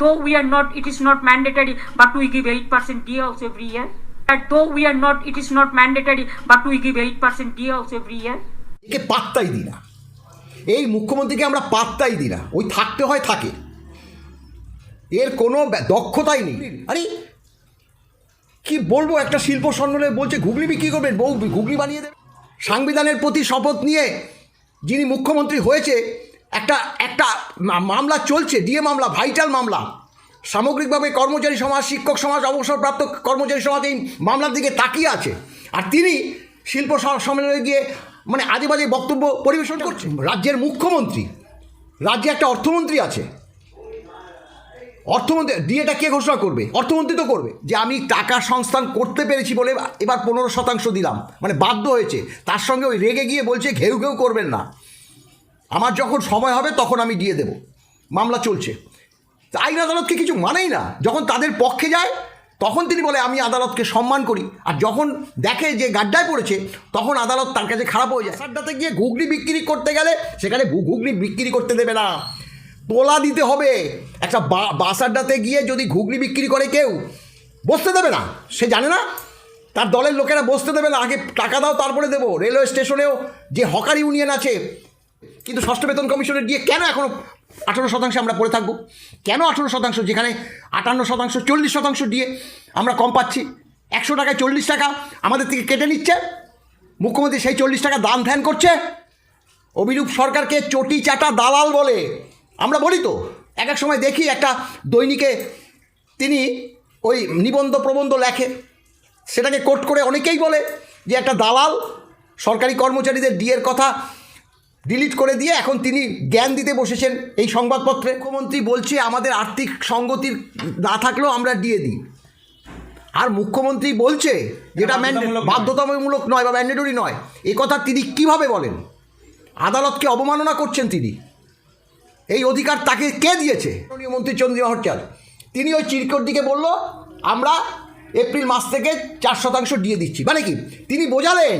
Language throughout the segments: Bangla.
Though we are not, it is not mandatory, but we give 8% DA also every year. And though we are not, it is not mandatory, but we give 8% DA every year. একে পাত্তাই দিই না। এই মুখ্যমন্ত্রীকে আমরা পাত্তাই দিই না। ওই থাকতে হয় থাকে। এর কোনো দক্ষতাই নেই। আরে কি বলব? একটা শিল্প সম্মেলনে বলছে ঘুগনি বিক্রি করবেন বউ ঘুগনি বানিয়ে দেবে। সাংবিধানের প্রতি শপথ নিয়ে যিনি মুখ্যমন্ত্রী হয়েছে একটা একটা মামলা চলছে ডিএ মামলা ভাইটাল মামলা। সামগ্রিকভাবে কর্মচারী সমাজ, শিক্ষক সমাজ, অবসরপ্রাপ্ত কর্মচারী সমাজ এই মামলার দিকে তাকিয়ে আছে। আর তিনি শিল্প সম্মেলনে গিয়ে মানে আজে বাজে বক্তব্য পরিবেশন করছেন। রাজ্যের মুখ্যমন্ত্রী, রাজ্যে একটা অর্থমন্ত্রী আছে। অর্থমন্ত্রী ডিএটা কে ঘোষণা করবে? অর্থমন্ত্রী তো করবে। যে আমি টাকা সংস্থান করতে পেরেছি বলে এবার পনেরো শতাংশ দিলাম। মানে বাধ্য হয়েছে। তার সঙ্গে ওই রেগে গিয়ে বলছে, ঘেউ ঘেউ করবেন না। আমার যখন সময় হবে তখন আমি দিয়ে দেব। মামলা চলছে। আইন আদালতকে কিছু মানেই না। যখন তাদের পক্ষে যায়, তখন তিনি বলে, আমি আদালতকে সম্মান করি। আর যখন দেখে যে গাড্ডায় পড়েছে, তখন আদালত তার কাছে খারাপ হয়ে যায়। সারটাতে গিয়ে ঘুগনি বিক্রি করতে গেলে সেখানে ঘুগনি বিক্রি করতে দেবে না। তোলা দিতে হবে। একটা বাস আড্ডাতে গিয়ে যদি ঘুগনি বিক্রি করে কেউ, বসতে দেবে না। সে জানে না, তার দলের লোকেরা বসতে দেবে না। আগে টাকা দাও, তারপরে দেবো। রেলওয়ে স্টেশনেও যে হকার ইউনিয়ন আছে কিন্তু ষষ্ঠ বেতন কমিশনের দিয়ে কেন এখনও আঠারো শতাংশ আমরা পড়ে থাকব? কেন আঠারো শতাংশ? যেখানে আটান্ন শতাংশ, চল্লিশ শতাংশ দিয়ে আমরা কম পাচ্ছি। একশো টাকায় চল্লিশ টাকা আমাদের থেকে কেটে নিচ্ছে। মুখ্যমন্ত্রী সেই চল্লিশ টাকা দান ধ্যান করছে। অভিরূপ সরকারকে চটি চাটা দালাল বলে। আমরা বলি তো, এক এক সময় দেখি একটা দৈনিকে তিনি ওই নিবন্ধ প্রবন্ধ লেখে। সেটাকে কোট করে অনেকেই বলে যে একটা দালাল সরকারি কর্মচারীদের ডিএর কথা ডিলিট করে দিয়ে এখন তিনি জ্ঞান দিতে বসেছেন এই সংবাদপত্রে। মুখ্যমন্ত্রী বলছে আমাদের আর্থিক সঙ্গতির না থাকলেও আমরা দিয়ে দিই। আর মুখ্যমন্ত্রী বলছে যেটা বাধ্যতামূলক নয়। বা ম্যান্ডেটরি নয় এ কথা তিনি কীভাবে বলেন? আদালতকে অবমাননা করছেন তিনি। এই অধিকার তাকে কে দিয়েছে? মাননীয় মন্ত্রী চন্দ্রিমা ভট্টাচার্য তিনি ওই চিরকোট দিকে বলল আমরা এপ্রিল মাস থেকে চার শতাংশ দিয়ে দিচ্ছি। মানে কি? তিনি বোঝালেন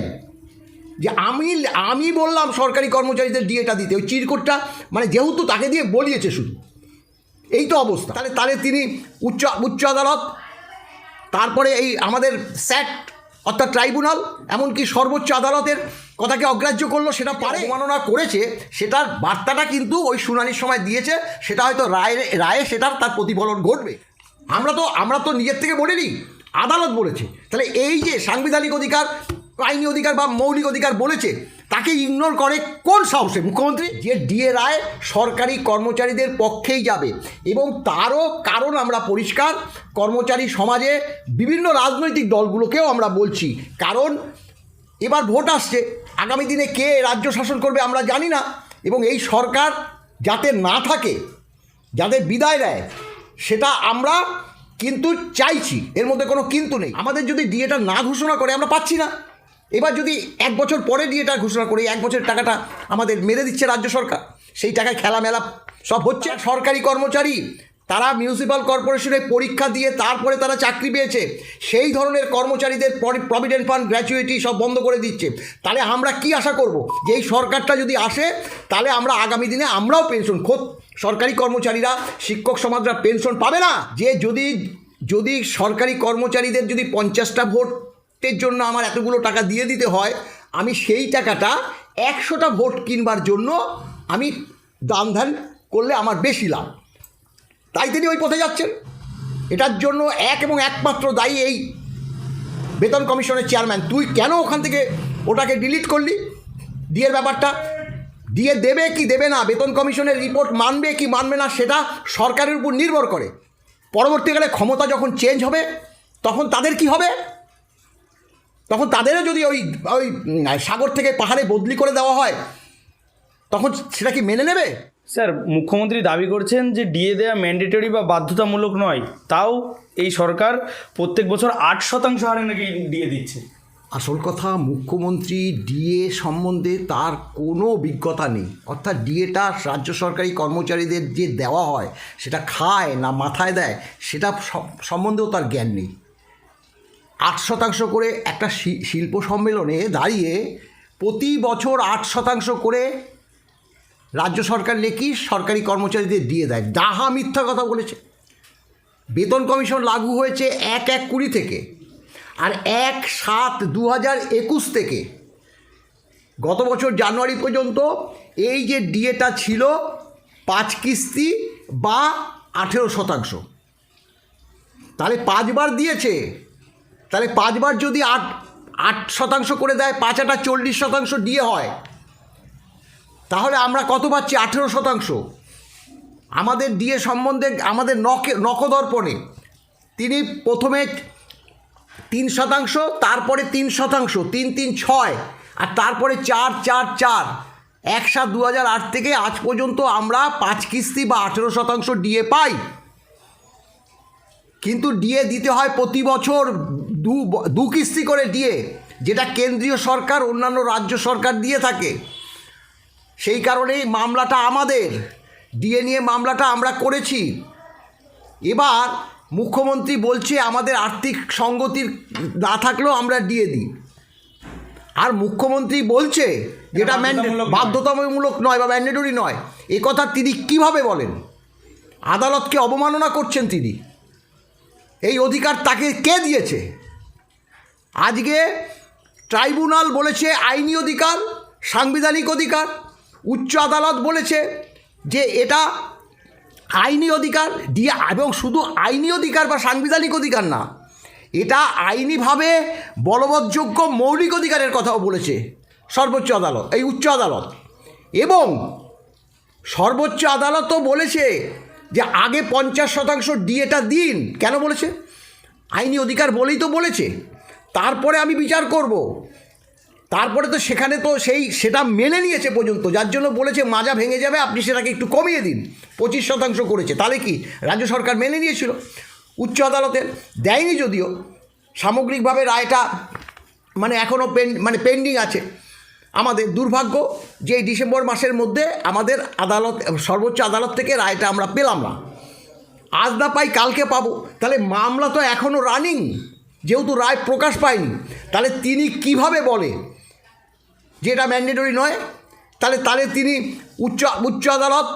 যে আমি আমি বললাম সরকারি কর্মচারীদের ডিএটা দিতে, ওই চিরকোটটা মানে যেহেতু তাকে দিয়ে বলিয়েছে শুধু। এই তো অবস্থা। তাহলে তাহলে তিনি উচ্চ উচ্চ আদালত, তারপরে এই আমাদের স্যাট, অর্থাৎ ট্রাইব্যুনাল, এমনকি সর্বোচ্চ আদালতের কথাকে অগ্রাহ্য করল, সেটা পারে। অবমাননা করেছে, সেটার বার্তাটা কিন্তু ওই শুনানির সময় দিয়েছে, সেটা হয়তো রায়, রায়ে সেটার তার প্রতিফলন ঘটবে। আমরা তো আমরা তো নিজের থেকে বলিনি, আদালত বলেছে। তাহলে এই যে সাংবিধানিক অধিকার আইনি অধিকার বা মৌলিক অধিকার বলেছে তাকে ইগনোর করে কোন সাহসে? মুখ্যমন্ত্রী? যে ডিএ রায় সরকারি কর্মচারীদের পক্ষেই যাবে এবং তারও কারণ আমরা পরিষ্কার, কর্মচারী সমাজে বিভিন্ন রাজনৈতিক দলগুলোকেও আমরা বলছি। কারণ এবার ভোট আসছে, আগামী দিনে কে রাজ্য শাসন করবে আমরা জানি না এবং এই সরকার যাতে না থাকে যাদের বিদায় দেয় সেটা আমরা কিন্তু চাইছি। এর মধ্যে কোনো কিন্তু নেই। আমাদের যদি ডিএটা না ঘোষণা করে, আমরা পাচ্ছি না। এবার যদি এক বছর পরে দিয়ে এটা ঘোষণা করে, এক বছরের টাকাটা আমাদের মেরে দিচ্ছে রাজ্য সরকার, সেই টাকায় খেলামেলা সব হচ্ছে। সরকারি কর্মচারী, তারা মিউনিসিপ্যাল কর্পোরেশনে পরীক্ষা দিয়ে তারপরে তারা চাকরি পেয়েছে, সেই ধরনের কর্মচারীদের প্রভিডেন্ট ফান্ড গ্র্যাচুইটি সব বন্ধ করে দিচ্ছে। তাহলে আমরা কি আশা করব? যে এই সরকারটা যদি আসে, তাহলে আমরা আগামী দিনে আমরাও পেনশন খোদ সরকারি কর্মচারীরা, শিক্ষক সমাজরা পেনশন পাবে না। যে যদি যদি সরকারি কর্মচারীদের যদি পঞ্চাশটা ভোটের জন্য আমার এতগুলো টাকা দিয়ে দিতে হয়, আমি সেই টাকাটা একশোটা ভোট কিনবার জন্য আমি দান ধ্যান করলে আমার বেশি লাভ। তাই তিনি ওই পথে যাচ্ছেন। এটার জন্য এক এবং একমাত্র দায়ী এই বেতন কমিশনের চেয়ারম্যান। তুই কেন ওখান থেকে ওটাকে ডিলিট করলি? ডিএর ব্যাপারটা। দিয়ে দেবে কি দেবে না? বেতন কমিশনের রিপোর্ট মানবে কি মানবে না সেটা সরকারের উপর নির্ভর করে। পরবর্তীকালে ক্ষমতা যখন চেঞ্জ হবে, তখন তাদের কি হবে? তখন তাদেরও যদি ওই ওই সাগর থেকে পাহাড়ে বদলি করে দেওয়া হয় তখন সেটা কি মেনে নেবে? স্যার মুখ্যমন্ত্রী দাবি করছেন যে ডিএ দেওয়া ম্যান্ডেটরি বা বাধ্যতামূলক নয় তাও এই সরকার প্রত্যেক বছর আট শতাংশ হারে নাকি ডিএ দিচ্ছে। আসল কথা মুখ্যমন্ত্রী ডিএ সম্বন্ধে তার কোনো অভিজ্ঞতা নেই। অর্থাৎ ডিএটা রাজ্য সরকারি কর্মচারীদের যে দেওয়া হয় সেটা খায় না মাথায় দেয় সেটা সম্বন্ধেও তার জ্ঞান নেই। আট শতাংশ করে একটা শিল্প সম্মেলনে দাঁড়িয়ে প্রতি বছর আট শতাংশ করে রাজ্য সরকার নাকি সরকারি কর্মচারীদের দিয়ে দেয়। ডাহা মিথ্যা কথা বলেছে। বেতন কমিশন লাগু হয়েছে এক এক কুড়ি থেকে আর এক সাত দু হাজার একুশ থেকে। গত বছর জানুয়ারি পর্যন্ত এই যে ডিএটা ছিল পাঁচ কিস্তি বা আঠেরো শতাংশ। তাহলে পাঁচবার দিয়েছে। তাহলে পাঁচবার যদি আট আট শতাংশ করে দেয়, পাঁচ আটা চল্লিশ শতাংশ দিয়ে হয়, তাহলে আমরা কত পাচ্ছি? আঠেরো শতাংশ। আমাদের ডিএ সম্বন্ধে, আমাদের নকে নকদর্পণে তিনি প্রথমে তিন শতাংশ, তারপরে তিন শতাংশ, তিন তিন, ছয়, আর তারপরে চার চার চার, এক সাত দু হাজার আট থেকে আজ পর্যন্ত আমরা পাঁচ কিস্তি বা আঠেরো শতাংশ ডিএ পাই। কিন্তু ডিএ দিতে হয় প্রতি বছর দু দু কিস্তি করে ডিএ যেটা কেন্দ্রীয় সরকার অন্যান্য রাজ্য সরকার দিয়ে থাকে। সেই কারণেই মামলাটা আমাদের ডিএ নিয়ে মামলাটা আমরা করেছি। এবার মুখ্যমন্ত্রী বলছে আমাদের আর্থিক সঙ্গতির না থাকলেও আমরা দিয়ে দিই। আর মুখ্যমন্ত্রী বলছে যেটা। বাধ্যতামূলক নয় বা ম্যান্ডেটরি নয় এ কথা তিনি কীভাবে বলেন? আদালতকে অবমাননা করছেন তিনি। এই অধিকার তাকে কে দিয়েছে? আজকে ট্রাইব্যুনাল বলেছে আইনি অধিকার, সাংবিধানিক অধিকার, উচ্চ আদালত বলেছে যে এটা আইনি অধিকার দিয়ে এবং শুধু আইনি অধিকার বা সাংবিধানিক অধিকার না, এটা আইনিভাবে বলবৎযোগ্য মৌলিক অধিকারের কথাও বলেছে সর্বোচ্চ আদালত, এই উচ্চ আদালত। এবং সর্বোচ্চ আদালতও বলেছে যে আগে পঞ্চাশ শতাংশ ডিএটা দিন। কেন বলেছে? আইনি অধিকার বলেই তো বলেছে। তারপরে আমি বিচার করব। তারপরে তো সেখানে তো সেই, সেটা মেনে নিয়েছে পর্যন্ত। যার জন্য বলেছে, মাজা ভেঙে যাবে, আপনি সেটাকে একটু কমিয়ে দিন। পঁচিশ শতাংশ করেছে। তাহলে কি? রাজ্য সরকার মেনে নিয়েছিল। উচ্চ আদালতের দেয়নি যদিও। সামগ্রিকভাবে রায়টা মানে এখনও পেন মানে পেন্ডিং আছে। আমাদের দুর্ভাগ্য যে ডিসেম্বর মাসের মধ্যে আমাদের আদালত, সর্বোচ্চ আদালত থেকে রায়টা আমরা পেলাম না। আজ না পাই কালকে পাবো। তাহলে মামলা তো এখনও রানিং। যেহেতু রায় প্রকাশ পায়নি, তাহলে তিনি কীভাবে বলে যে এটা ম্যান্ডেটরি নয়? তাহলে তাহলে তিনি উচ্চ উচ্চ আদালত,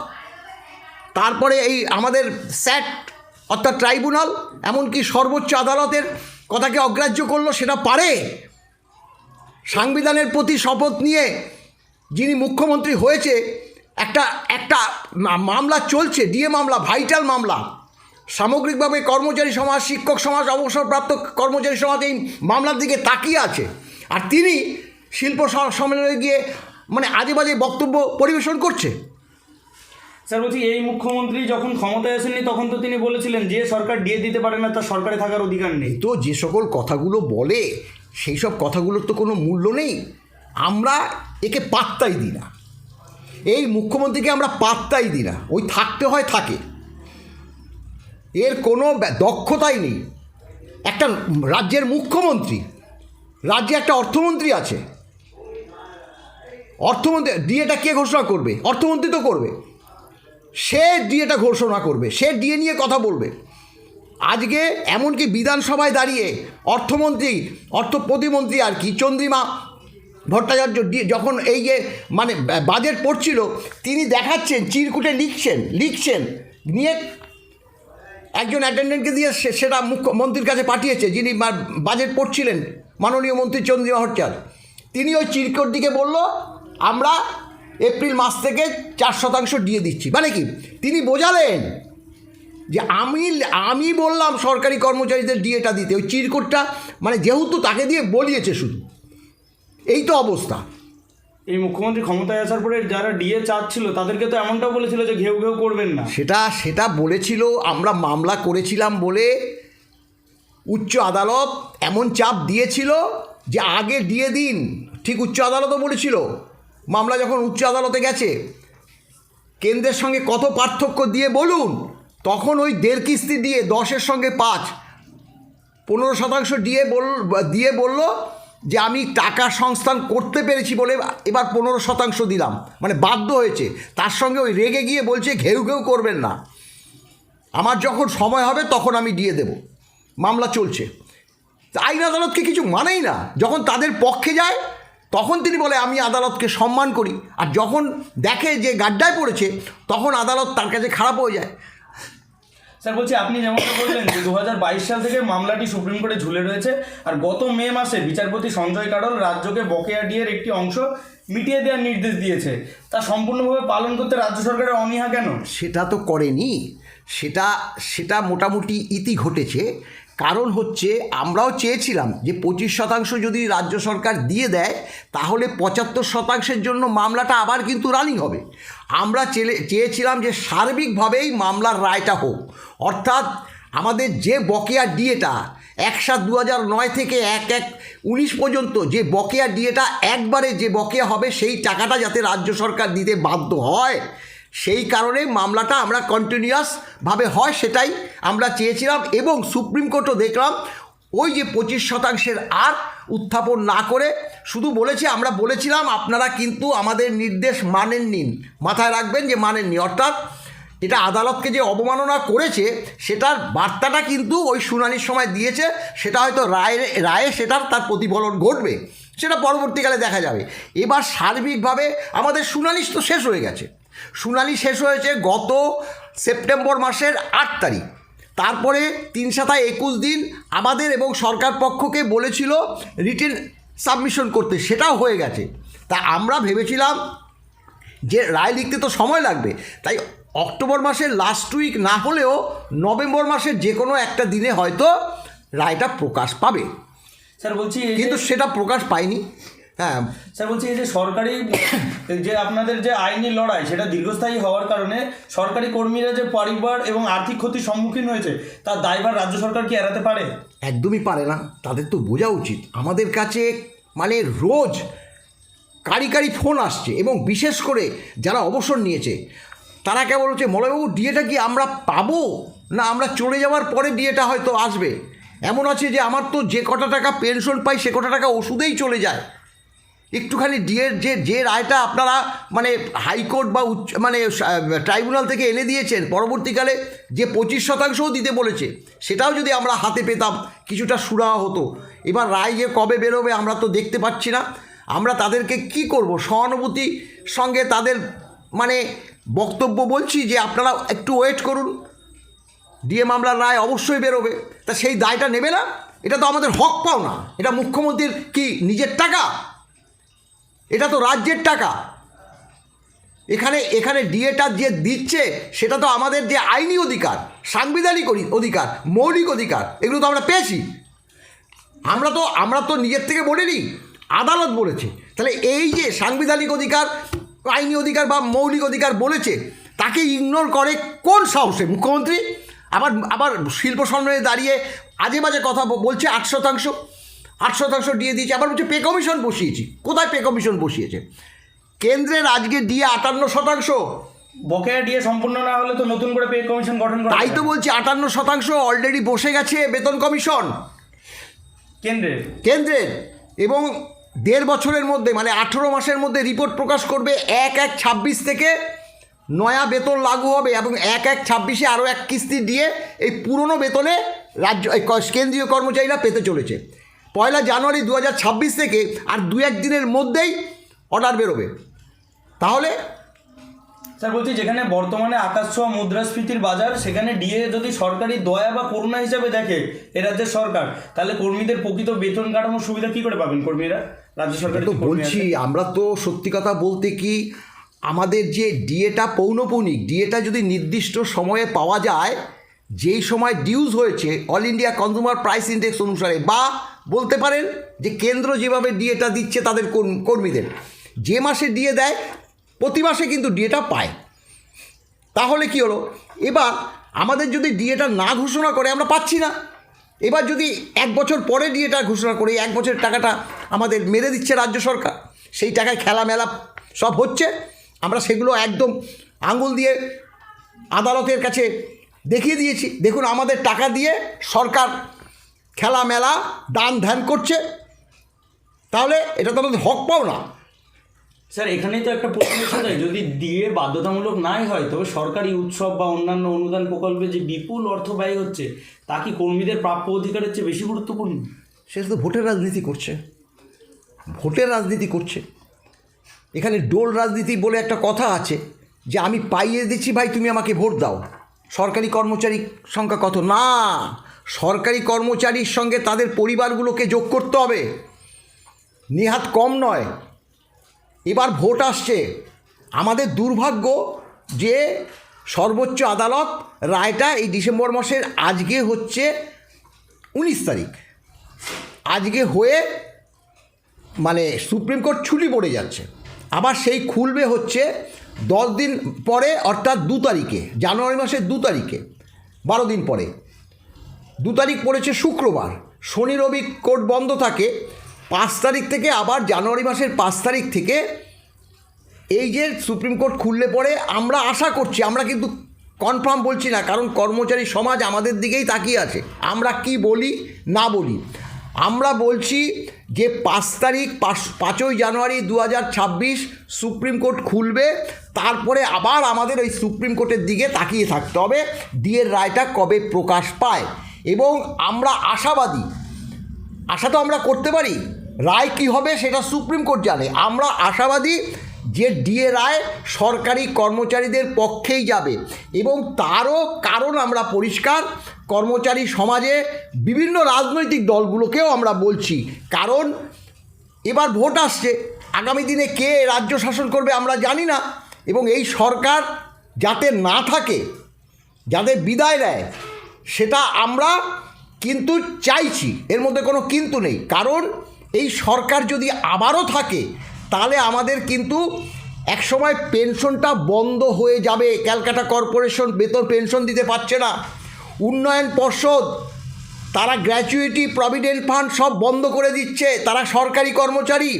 তারপরে এই আমাদের স্যাট অর্থাৎ ট্রাইব্যুনাল, এমনকি সর্বোচ্চ আদালতের কথাকে অগ্রাহ্য করল, সেটা পারে। সাংবিধানের প্রতি শপথ নিয়ে যিনি মুখ্যমন্ত্রী হয়েছে, একটা একটা মামলা চলছে, ডিএ মামলা, ভাইটাল মামলা। সামগ্রিকভাবে কর্মচারী সমাজ শিক্ষক সমাজ অবসরপ্রাপ্ত কর্মচারী সমাজ এই মামলার দিকে তাকিয়ে আছে। আর তিনি শিল্প সম্মেলনে গিয়ে মানে আজে বাজে বক্তব্য পরিবেশন করছে। স্যার বলছি এই মুখ্যমন্ত্রী যখন ক্ষমতায় আসেননি তখন তো তিনি বলেছিলেন যে সরকার দিয়ে দিতে পারে না তার সরকারে থাকার অধিকার নেই। তো যে সকল কথাগুলো বলে সেই সব কথাগুলোর তো কোনো মূল্য নেই। আমরা একে পাত্তাই দিই না। এই মুখ্যমন্ত্রীকে আমরা পাত্তাই দিই না। ওই থাকতে হয় থাকে। এর কোনো দক্ষতাই নেই। একটা রাজ্যের মুখ্যমন্ত্রী, রাজ্যে একটা অর্থমন্ত্রী আছে। অর্থমন্ত্রী ডিএটা কে ঘোষণা করবে? অর্থমন্ত্রী তো করবে। সে ডিএটা ঘোষণা করবে। সে ডিএ নিয়ে কথা বলবে। আজকে এমনকি বিধানসভায় দাঁড়িয়ে অর্থমন্ত্রী, অর্থ প্রতিমন্ত্রী আর কি, চন্দ্রিমা ভট্টাচার্য যখন এই যে মানে বাজেট পড়ছিল, তিনি দেখাচ্ছেন, চিরকুটে লিখছেন লিখছেন, নিয়ে একজন অ্যাটেন্ডেন্টকে দিয়ে সেটা মুখ্যমন্ত্রীর কাছে পাঠিয়েছে, যিনি বাজেট পড়ছিলেন, মাননীয় মন্ত্রী চন্দ্রিমা ভট্টাচার্য। তিনি ওই চিরকুট দিকে বলল, আমরা এপ্রিল মাস থেকে চার শতাংশ দিয়ে দিচ্ছি। মানে কি? তিনি বোঝালেন যে আমি আমি বললাম সরকারি কর্মচারীদের ডিএটা দিতে। ওই চিরকোটটা মানে যেহেতু তাকে দিয়ে বলিয়েছে শুধু। এই তো অবস্থা। এই মুখ্যমন্ত্রী ক্ষমতায় আসার পরে যারা ডিএ চাচ্ছিল তাদেরকে তো এমনটাও বলেছিল যে ঘেউ ঘেউ করবেন না। সেটা সেটা বলেছিল, আমরা মামলা করেছিলাম বলে উচ্চ আদালত এমন চাপ দিয়েছিল যে আগে দিয়ে দিন। ঠিক উচ্চ আদালতও বলেছিল। মামলা যখন উচ্চ আদালতে গেছে, কেন্দ্রের সঙ্গে কত পার্থক্য দিয়ে বলুন, তখন ওই দেড় কিস্তি দিয়ে দশের সঙ্গে পাঁচ, পনেরো শতাংশ দিয়ে বল, দিয়ে বলল যে আমি টাকা সংস্থান করতে পেরেছি বলে এবার পনেরো শতাংশ দিলাম। মানে বাধ্য হয়েছে। তার সঙ্গে ওই রেগে গিয়ে বলছে, ঘেউ ঘেউ করবেন না। আমার যখন সময় হবে তখন আমি দিয়ে দেব। মামলা চলছে। আইন আদালতকে কিছু মানেই না। যখন তাদের পক্ষে যায়, তখন তিনি বলে, আমি আদালতকে সম্মান করি। আর যখন দেখে যে গাড্ডায় পড়েছে, তখন আদালত তার কাছে খারাপ হয়ে যায়। স্যার, বলছি আপনি যেমনটা বললেন যে দু হাজার বাইশ সাল থেকে মামলাটি সুপ্রিম কোর্টে ঝুলে রয়েছে, আর গত মে মাসে বিচারপতি সঞ্জয় কারল রাজ্যকে বকেয়া ডিয়ের একটি অংশ মিটিয়ে দেওয়ার নির্দেশ দিয়েছে। তা সম্পূর্ণভাবে পালন করতে রাজ্য সরকারের অনীহা কেন? সেটা তো করেনি। সেটা সেটা মোটামুটি ইতি ঘটেছে। কারণ হচ্ছে আমরাও চেয়েছিলাম যে পঁচিশ শতাংশ যদি রাজ্য সরকার দিয়ে দেয়, তাহলে পঁচাত্তর শতাংশের জন্য মামলাটা আবার কিন্তু রানিং হবে। আমরা চেয়েছিলাম যে সার্বিকভাবেই মামলার রায়টা হোক। অর্থাৎ আমাদের যে বকেয়া ডিএটা এক সাত দু হাজার নয় থেকে এক এক উনিশ পর্যন্ত যে বকেয়া ডিএটা একবারে যে বকেয়া হবে, সেই টাকাটা যাতে রাজ্য সরকার দিতে বাধ্য হয় সেই কারণে মামলাটা আমরা কন্টিনিউয়াসভাবে হয় সেটাই আমরা চেয়েছিলাম এবং সুপ্রিম কোর্টও দেখলাম ওই যে পঁচিশ শতাংশের আর উত্থাপন না করে শুধু বলেছে, আমরা বলেছিলাম আপনারা কিন্তু আমাদের নির্দেশ মানেন নিন মাথায় রাখবেন যে মানেননি। অর্থাৎ এটা আদালতকে যে অবমাননা করেছে, সেটার বার্তাটা কিন্তু ওই শুনানির সময় দিয়েছে, সেটা হয়তো রায়ে রায়ে সেটার তার প্রতিফলন ঘটবে, সেটা পরবর্তীকালে দেখা যাবে। এবার সার্বিকভাবে আমাদের শুনানি তো শেষ হয়ে গেছে। শুনানি শেষ হয়েছে গত সেপ্টেম্বর মাসের আট তারিখ। তারপরে তিন সাতা একুশ দিন আমাদের এবং সরকার পক্ষকে বলেছিল রিটেন সাবমিশন করতে সেটাও হয়ে গেছে। তা আমরা ভেবেছিলাম যে রায় লিখতে তো সময় লাগবে তাই অক্টোবর মাসের লাস্ট উইক না হলেও নভেম্বর মাসের যে কোনো একটা দিনে হয়তো রায়টা প্রকাশ পাবে। স্যার বলছি কিন্তু সেটা প্রকাশ পায়নি হ্যাঁ। স্যার বলছি এই যে সরকারি যে আপনাদের যে আইনি লড়াই সেটা দীর্ঘস্থায়ী হওয়ার কারণে সরকারি কর্মীরা যে পরিবার এবং আর্থিক ক্ষতির সম্মুখীন হয়েছে তার দায়ভার রাজ্য সরকার কি এড়াতে পারে? একদমই পারে না। তাদের তো বোঝা উচিত। আমাদের কাছে মানে রোজ কারি কারি ফোন আসছে এবং বিশেষ করে যারা অবসর নিয়েছে তারা কেবল হচ্ছে মলয়বাবু ডিএটা কি আমরা পাবো? না আমরা চলে যাওয়ার পরে ডিএটা হয়তো আসবে? এমন আছে যে আমার তো যে কটা টাকা পেনশন পাই সে কটা টাকা ওষুধেই চলে যায়। একটুখানি ডিএর যে যে রায়টা আপনারা মানে হাইকোর্ট বা উচ্চ মানে ট্রাইব্যুনাল থেকে এনে দিয়েছেন, পরবর্তীকালে যে পঁচিশ শতাংশও দিতে বলেছে, সেটাও যদি আমরা হাতে পেতাম, কিছুটা সুরাহা হতো। এবার রায় যে কবে বেরোবে আমরা তো দেখতে পাচ্ছি না। আমরা তাদেরকে কি করব? সহানুভূতির সঙ্গে তাদের মানে বক্তব্য বলছি যে আপনারা একটু ওয়েট করুন। ডিএ মামলার রায় অবশ্যই বেরোবে। তা সেই দায়টা নেবে না? এটা তো আমাদের হক পাও না এটা মুখ্যমন্ত্রীর কি নিজের টাকা? এটা তো রাজ্যের টাকা। এখানে এখানে ডিএটা যে দিচ্ছে, সেটা তো আমাদের যে আইনি অধিকার, সাংবিধানিক অধি- অধিকার, মৌলিক অধিকার, এগুলো তো আমরা পেয়েছি। আমরা তো আমরা তো নিজের থেকে বলিনি, আদালত বলেছে। তাহলে এই যে সাংবিধানিক অধিকার, আইনি অধিকার বা মৌলিক অধিকার বলেছে, তাকে ইগনোর করে কোন সাহসে? মুখ্যমন্ত্রী? আবার আবার শিল্প সম্মেলনে দাঁড়িয়ে আজে বাজে কথা বলছে আট শতাংশ। আট শতাংশ দিয়ে দিয়েছে আবার বলছে পে কমিশন বসিয়েছি। কোথায় পে কমিশন বসিয়েছে? কেন্দ্রের আজকে দিয়ে আটান্ন শতাংশ। বকেয়া ডিএ সম্পূর্ণ না হলে তো নতুন করে পে কমিশন গঠন করা তাই তো বলছি আটান্ন শতাংশ অলরেডি বসে গেছে বেতন কমিশন কেন্দ্রের? কেন্দ্রের। এবং দেড় বছরের মধ্যে মানে আঠেরো মাসের মধ্যে রিপোর্ট প্রকাশ করবে এক এক ছাব্বিশ থেকে নয়া বেতন লাগু হবে এবং এক এক ছাব্বিশে আরও এক কিস্তি দিয়ে এই পুরনো বেতনে রাজ্য কেন্দ্রীয় কর্মচারীরা পেতে চলেছে। পয়লা জানুয়ারি দু ছাব্বিশ থেকে আর দু এক দিনের মধ্যেই অর্ডার বেরোবে। তাহলে? স্যার বলছি যেখানে বর্তমানে আকাশ ছোঁয়া মুদ্রাস্ফীতির বাজার সেখানে ডিএ যদি সরকারি দয়া বা করুণা হিসাবে দেখে এ রাজ্যের সরকার তাহলে কর্মীদের প্রকৃত বেতন কাঠামোর সুবিধা কি করে পাবেন কর্মীরা? রাজ্য সরকার তো বলছি আমরা তো সত্যি কথা বলতে কি আমাদের যে ডিএটা পৌনপৌনিক ডিএটা যদি নির্দিষ্ট সময়ে পাওয়া যায় যেই সময় ডিউজ হয়েছে all India consumer price index অনুসারে বা বলতে পারেন যে কেন্দ্র যেভাবে ডিএটা দিচ্ছে তাদের কর্ম- কর্মীদের, যে মাসে ডিএ দেয়, প্রতি মাসে কিন্তু ডিএটা পায়। তাহলে কি হলো? এবার আমাদের যদি ডিএটা না ঘোষণা করে, আমরা পাচ্ছি না। এবার যদি এক বছর পরে ডিএটা ঘোষণা করে, এক বছরের টাকাটা আমাদের মেরে দিচ্ছে রাজ্য সরকার, সেই টাকায় খেলা মেলা সব হচ্ছে, আমরা সেগুলো একদম আঙুল দিয়ে আদালতের কাছে দেখিয়ে দিয়েছি। দেখুন, আমাদের টাকা দিয়ে সরকার খেলা মেলা দান ধ্যান করছে। তাহলে এটা তো আমাদের হক পাও না। স্যার এখানেই তো একটা প্রশ্ন এসে যদি দিয়ে বাধ্যতামূলক নাই হয় তবে সরকারি উৎসব বা অন্যান্য অনুদান প্রকল্পে যে বিপুল অর্থ ব্যয় হচ্ছে তা কি কর্মীদের প্রাপ্য অধিকারের চেয়ে বেশি গুরুত্বপূর্ণ? সে শুধু ভোটের রাজনীতি করছে। ভোটের রাজনীতি করছে। এখানে ডোল রাজনীতি বলে একটা কথা আছে যে আমি পাইয়ে দিচ্ছি ভাই তুমি আমাকে ভোট দাও। সরকারি কর্মচারী সংখ্যা কত? না। সরকারি কর্মচারীর সঙ্গে তাদের পরিবারগুলোকে যোগ করতে হবে। নিহাত কম নয়। এবার ভোট আসছে। আমাদের দুর্ভাগ্য যে সর্বোচ্চ আদালত রায়টা এই ডিসেম্বর মাসের আজকে হচ্ছে উনিশ তারিখ। আজকে হয়ে মানে সুপ্রিম কোর্ট ছুটি পড়ে যাচ্ছে। আবার সেই খুলবে হচ্ছে দশ দিন পরে, অর্থাৎ দু তারিখে, জানুয়ারি মাসের দু তারিখে, বারো দিন পরে। দু তারিখ পড়েছে শুক্রবার। শনি, রবি কোর্ট বন্ধ থাকে। পাঁচ তারিখ থেকে আবার জানুয়ারি মাসের পাঁচ তারিখ থেকে এই যে সুপ্রিম কোর্ট খুললে পরে আমরা আশা করছি, আমরা কিন্তু কনফার্ম বলছি না, কারণ কর্মচারী সমাজ আমাদের দিকেই তাকিয়ে আছে। আমরা কি বলি, না বলি। আমরা বলছি যে পাঁচ তারিখ পাঁচ, পাঁচই জানুয়ারি দু হাজার ছাব্বিশ সুপ্রিম কোর্ট খুলবে, তারপরে আবার আমাদের ওই সুপ্রিম কোর্টের দিকে তাকিয়ে থাকতে হবে ডিএর রায়টা কবে প্রকাশ পায়। এবং আমরা আশাবাদী। আশা তো আমরা করতে পারি। রায় কি হবে সেটা সুপ্রিম কোর্ট জানে। আমরা আশাবাদী যে ডিএ রায় সরকারি কর্মচারীদের পক্ষেই যাবে এবং তারও কারণ আমরা পরিষ্কার। কর্মচারী সমাজে বিভিন্ন রাজনৈতিক দলগুলোকেও আমরা বলছি। কারণ এবার ভোট আসছে। আগামী দিনে কে রাজ্য শাসন করবে আমরা জানি না। এবং এই সরকার যাতে না থাকে যাদের বিদায় দেয় সেটা আমরা কিন্তু চাইছি, এর মধ্যে কোনো কিন্তু নেই। কারণ এই সরকার যদি আবারও থাকে, তাহলে আমাদের কিন্তু একসময় পেনশনটা বন্ধ হয়ে যাবে। ক্যালকাটা কর্পোরেশন বেতন পেনশন দিতে পারছে না। উন্নয়ন পর্ষদ, তারা গ্র্যাচুইটি, প্রভিডেন্ট ফান্ড সব বন্ধ করে দিচ্ছে। তারা সরকারি কর্মচারী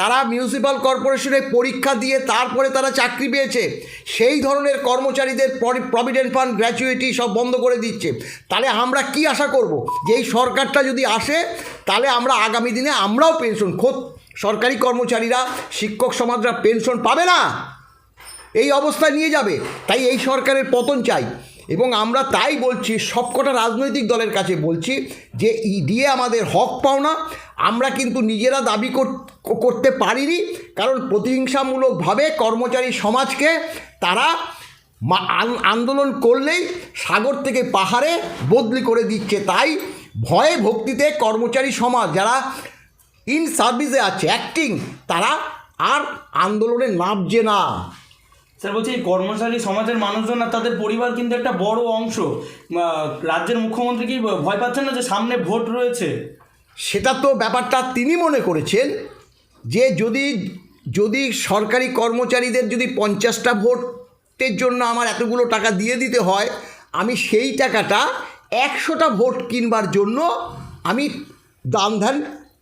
তারা মিউনিসিপ্যাল কর্পোরেশনে পরীক্ষা দিয়ে তারপরে তারা চাকরি পেয়েছে। সেই ধরনের কর্মচারীদের প্রভিডেন্ট ফান্ড গ্র্যাচুইটি সব বন্ধ করে দিচ্ছে। তাহলে আমরা কি আশা করব? যে এই সরকারটা যদি আসে, তাহলে আমরা আগামী দিনে আমরাও পেনশন খোদ সরকারি কর্মচারীরা, শিক্ষক সমাজরা পেনশন পাবে না? এই অবস্থায় নিয়ে যাবে। তাই এই সরকারের পতন চাই। এবং আমরা তাই বলছি, সবকটা রাজনৈতিক দলের কাছে বলছি যে ইডিএ আমাদের হক পাওনা আমরা কিন্তু নিজেরা দাবি কর- করতে পারিনি, কারণ প্রতিহিংসামূলকভাবে কর্মচারী সমাজকে তারা আন্দোলন করলেই সাগর থেকে পাহাড়ে বদলি করে দিচ্ছে। তাই ভয়ে ভক্তিতে কর্মচারী সমাজ যারা ইন সার্ভিসে আছে অ্যাক্টিং তারা আর আন্দোলনে নামছে না। স্যার বলছি, এই কর্মচারী সমাজের মানুষজন আর তাদের পরিবার কিন্তু একটা বড় অংশ। রাজ্যের মুখ্যমন্ত্রী কি ভয় পাচ্ছেন না যে সামনে ভোট রয়েছে? সেটা তো ব্যাপারটা তিনি মনে করেছেন যে যদি যদি সরকারি কর্মচারীদের যদি পঞ্চাশটা ভোটের জন্য আমার এতগুলো টাকা দিয়ে দিতে হয়, আমি সেই টাকাটা একশোটা ভোট কিনবার জন্য আমি দান ধ্যান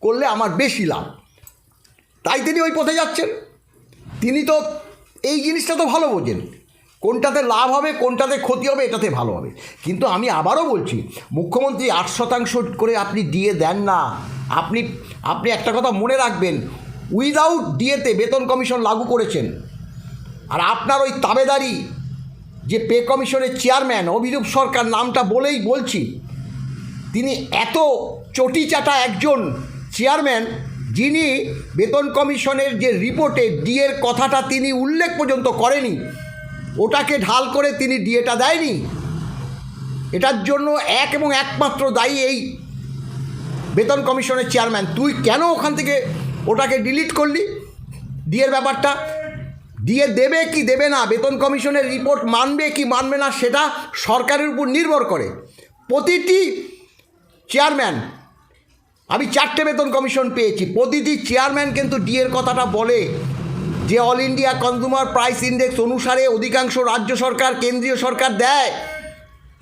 করলে আমার বেশি লাভ। তাই তিনি ওই পথে যাচ্ছেন। তিনি তো এই জিনিসটা তো ভালো বোঝেন। কোনটাতে লাভ হবে, কোনটাতে ক্ষতি হবে, এটাতে ভালো হবে। কিন্তু আমি আবারও বলছি, মুখ্যমন্ত্রী আট শতাংশ করে আপনি দিয়ে দেন না। আপনি আপনি একটা কথা মনে রাখবেন, উইদাউট ডিএতে বেতন কমিশন লাগু করেছেন। আর আপনার ওই তাবেদারি যে পে কমিশনের চেয়ারম্যান, অভিরূপ সরকার নামটা বলেই বলছি, তিনি এত চটিচাটা একজন চেয়ারম্যান যিনি বেতন কমিশনের যে রিপোর্টে ডিএর কথাটা তিনি উল্লেখ পর্যন্ত করেনি, ওটাকে ঢাল করে তিনি ডিএটা দেয়নি। এটার জন্য এক এবং একমাত্র দায়ী এই বেতন কমিশনের চেয়ারম্যান। তুই কেন ওখান থেকে ওটাকে ডিলিট করলি? ডিএর ব্যাপারটা? দিয়ে দেবে কি দেবে না? বেতন কমিশনের রিপোর্ট মানবে কি মানবে না, সেটা সরকারের উপর নির্ভর করে। প্রতিটি চেয়ারম্যান আমি চারটে বেতন কমিশন পেয়েছি। প্রতিটি চেয়ারম্যান কিন্তু ডিএর কথাটা বলে যে all India consumer price index অনুসারে অধিকাংশ রাজ্য সরকার কেন্দ্রীয় সরকার দেয়।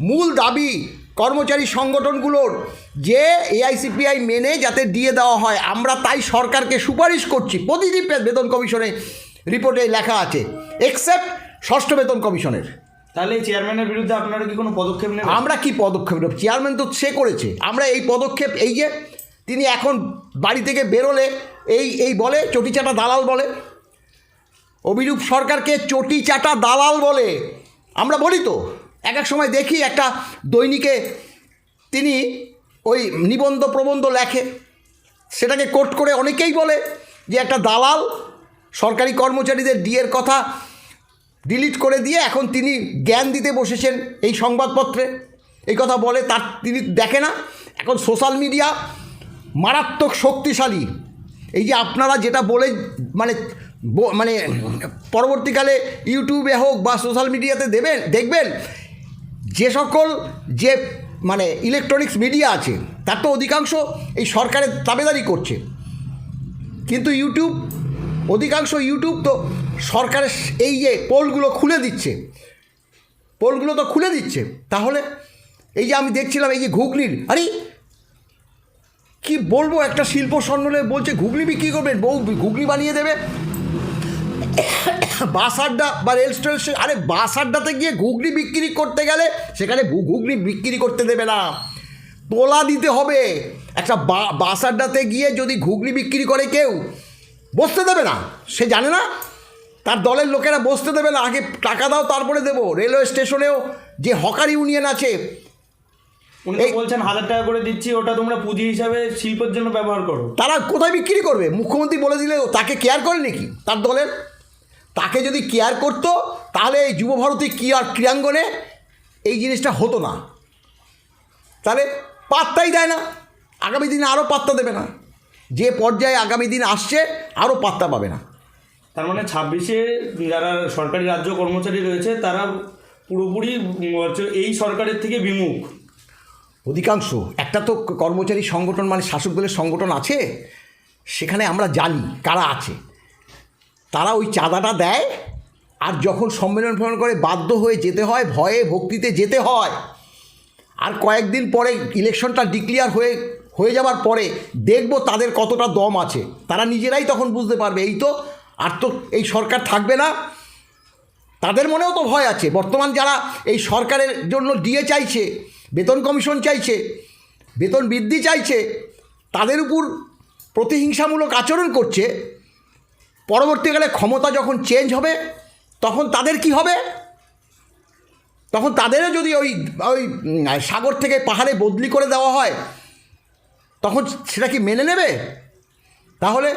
মূল দাবি কর্মচারী সংগঠনগুলোর যে এআইসিপিআই মেনে যাতে দিয়ে দেওয়া হয় আমরা তাই সরকারকে সুপারিশ করছি। প্রতিটি বেতন কমিশনে রিপোর্টে লেখা আছে এক্সেপ্ট ষষ্ঠ বেতন কমিশনের। তাহলে এই চেয়ারম্যানের বিরুদ্ধে আপনারা কি কোনো পদক্ষেপ নেবেন? আমরা কি পদক্ষেপ নেব? চেয়ারম্যান তো সে করেছে। আমরা এই পদক্ষেপ এই যে তিনি এখন বাড়ি থেকে বেরোলে, এই এই বলে চটিচাটা দালাল বলে। অভিরূপ সরকারকে চটিচাটা দালাল বলে। আমরা বলি তো, এক এক সময় দেখি একটা দৈনিকে তিনি ওই নিবন্ধ প্রবন্ধ লেখে। সেটাকে কোট করে অনেকেই বলে যে একটা দালাল সরকারি কর্মচারীদের ডিএর কথা ডিলিট করে দিয়ে এখন তিনি জ্ঞান দিতে বসেছেন এই সংবাদপত্রে। এই কথা বলে তার, তিনি দেখে না। এখন সোশ্যাল মিডিয়া মারাত্মক শক্তিশালী। এই যে আপনারা যেটা বলে মানে মানে পরবর্তীকালে ইউটিউবে হোক বা সোশ্যাল মিডিয়াতে দেবেন দেখবেন, যে সকল যে মানে ইলেকট্রনিক্স মিডিয়া আছে, তার তো অধিকাংশ এই সরকারের তাবেদারি করছে। কিন্তু ইউটিউব অধিকাংশ ইউটিউব তো সরকারের এই যে পোলগুলো খুলে দিচ্ছে। পোলগুলো তো খুলে দিচ্ছে। তাহলে এই যে আমি দেখছিলাম এই যে ঘুগনির, আরে কি বলব? একটা শিল্প স্বর্ণলে বলছে ঘুগলি বিক্রি করবেন, বউ ঘুগনি বানিয়ে দেবে। বাস আড্ডা বা রেল স্টেশন, আরে বাস আড্ডাতে গিয়ে ঘুগলি বিক্রি করতে গেলে সেখানে ঘু- ঘুগনি বিক্রি করতে দেবে না। তোলা দিতে হবে। একটা বাস আড্ডাতে গিয়ে যদি ঘুগনি বিক্রি করে কেউ, বসতে দেবে না। সে জানে না, তার দলের লোকেরা বসতে দেবে না। আগে টাকা দাও, তারপরে দেবো। রেলওয়ে স্টেশনেও যে হকার ইউনিয়ন আছে উনি বলছেন হাজার টাকা করে দিচ্ছি ওটা তোমরা পুঁজি হিসাবে শিল্পের জন্য ব্যবহার করো। তারা কোথায় বিক্রি করবে? মুখ্যমন্ত্রী বলে দিলে তাকে কেয়ার করে নাকি? তার দলের? তাকে যদি কেয়ার করতো তাহলে এই যুবভারতী ক্রীড়া ক্রীড়াঙ্গনে এই জিনিসটা হতো না। তাহলে পাত্তাই দেয় না। আগামী দিনে আরও পাত্তা দেবে না। যে পর্যায়ে আগামী দিন আসছে আরও পাত্তা পাবে না। তার মানে ছাব্বিশে যারা সরকারি রাজ্য কর্মচারী রয়েছে তারা পুরোপুরি এই সরকারের থেকে বিমুখ। অধিকাংশ, একটা তো কর্মচারী সংগঠন মানে শাসক দলের সংগঠন আছে, সেখানে আমরা জানি কারা আছে। তারা ওই চাঁদাটা দেয় আর যখন সম্মেলন ফম্মেলন করে বাধ্য হয়ে যেতে হয়, ভয়ে ভক্তিতে যেতে হয়, আর কয়েকদিন পরে ইলেকশনটা ডিক্লিয়ার হয়ে হয়ে যাওয়ার পরে দেখব তাদের কতটা দম আছে। তারা নিজেরাই তখন বুঝতে পারবে, এই তো আর তো এই সরকার থাকবে না। তাদের মনেও তো ভয় আছে। বর্তমান যারা এই সরকারের জন্য ডিএ চাইছে বেতন কমিশন চাইছে, বেতন বৃদ্ধি চাইছে, তাদের উপর প্রতিহিংসামূলক আচরণ করছে, পরবর্তীকালে ক্ষমতা যখন চেঞ্জ হবে, তখন তাদের কি হবে? তখন তাদেরও যদি ওই ওই সাগর থেকে পাহাড়ে বদলি করে দেওয়া হয়, তখন সেটা কি মেনে নেবে? তাহলে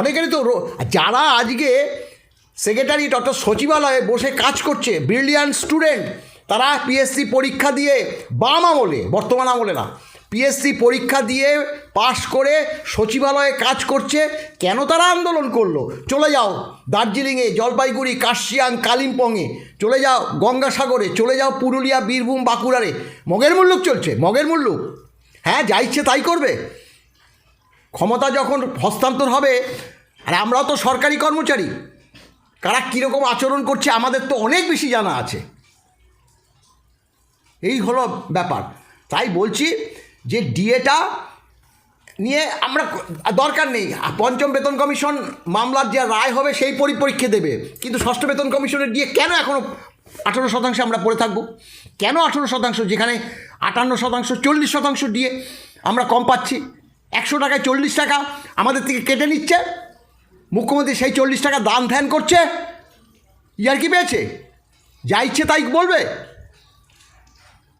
অনেকেরই তো যারা আজকে সেক্রেটারি অর্থাৎ সচিবালয়ে বসে কাজ করছে ব্রিলিয়ান্ট স্টুডেন্ট তারা পিএসসি পরীক্ষা দিয়ে বাম আমলে, বর্তমান আমলে না পিএসসি পরীক্ষা দিয়ে পাশ করে সচিবালয়ে কাজ করছে। কেন তারা আন্দোলন করল? চলে যাও দার্জিলিংয়ে, জলপাইগুড়ি কার্শিয়াং কালিম্পংয়ে, চলে যাও গঙ্গাসাগরে, চলে যাও পুরুলিয়া, বীরভূম, বাঁকুড়ারে। মগের মুল্লুক চলছে, মগের মুল্লুক। হ্যাঁ যা ইচ্ছে তাই করবে। ক্ষমতা যখন হস্তান্তর হবে, আর আমরাও তো সরকারি কর্মচারী, কারা কীরকম আচরণ করছে আমাদের তো অনেক বেশি জানা আছে। এই হলো ব্যাপার। তাই বলছি যে ডিএটা নিয়ে আমরা দরকার নেই। পঞ্চম বেতন কমিশন মামলার যে রায় হবে সেই পরিপরীক্ষা দেবে। কিন্তু ষষ্ঠ বেতন কমিশনের ডিএ কেন এখনও আঠারো শতাংশে আমরা পড়ে থাকব? কেন আঠারো শতাংশ? যেখানে আটান্ন শতাংশ, চল্লিশ শতাংশ ডিএ আমরা কম পাচ্ছি। একশো টাকায় চল্লিশ টাকা আমাদের থেকে কেটে নিচ্ছে। মুখ্যমন্ত্রী সেই চল্লিশ টাকা দান ধ্যান করছে। ইয়ার কি পেয়েছে? যা ইচ্ছে তাই বলবে?